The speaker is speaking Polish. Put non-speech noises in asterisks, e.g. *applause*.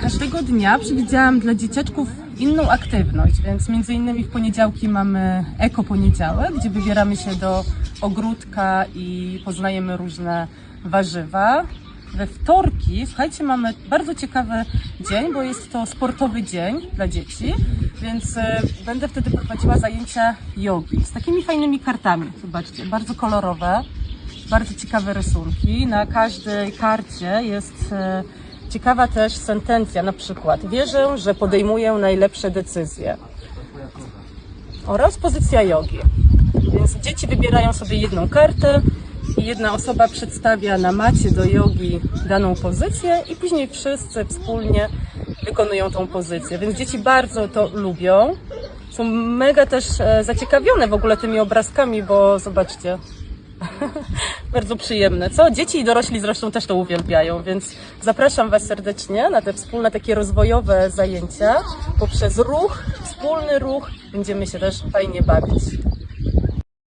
Każdego dnia przewidziałam dla dzieciaczków inną aktywność, więc między innymi w poniedziałki mamy eko poniedziałek, gdzie wybieramy się do ogródka i poznajemy różne warzywa. We wtorki, słuchajcie, mamy bardzo ciekawy dzień, bo jest to sportowy dzień dla dzieci, więc e, będę wtedy prowadziła zajęcia jogi z takimi fajnymi kartami. Zobaczcie, bardzo kolorowe, bardzo ciekawe rysunki. Na każdej karcie jest e, ciekawa też sentencja, na przykład wierzę, że podejmuję najlepsze decyzje. Oraz pozycja jogi. Więc dzieci wybierają sobie jedną kartę i jedna osoba przedstawia na macie do jogi daną pozycję i później wszyscy wspólnie wykonują tą pozycję. Więc dzieci bardzo to lubią. Są mega też e, zaciekawione w ogóle tymi obrazkami, bo zobaczcie, *laughs* bardzo przyjemne. Co? Dzieci i dorośli zresztą też to uwielbiają, więc zapraszam Was serdecznie na te wspólne takie rozwojowe zajęcia. Poprzez ruch, wspólny ruch będziemy się też fajnie bawić.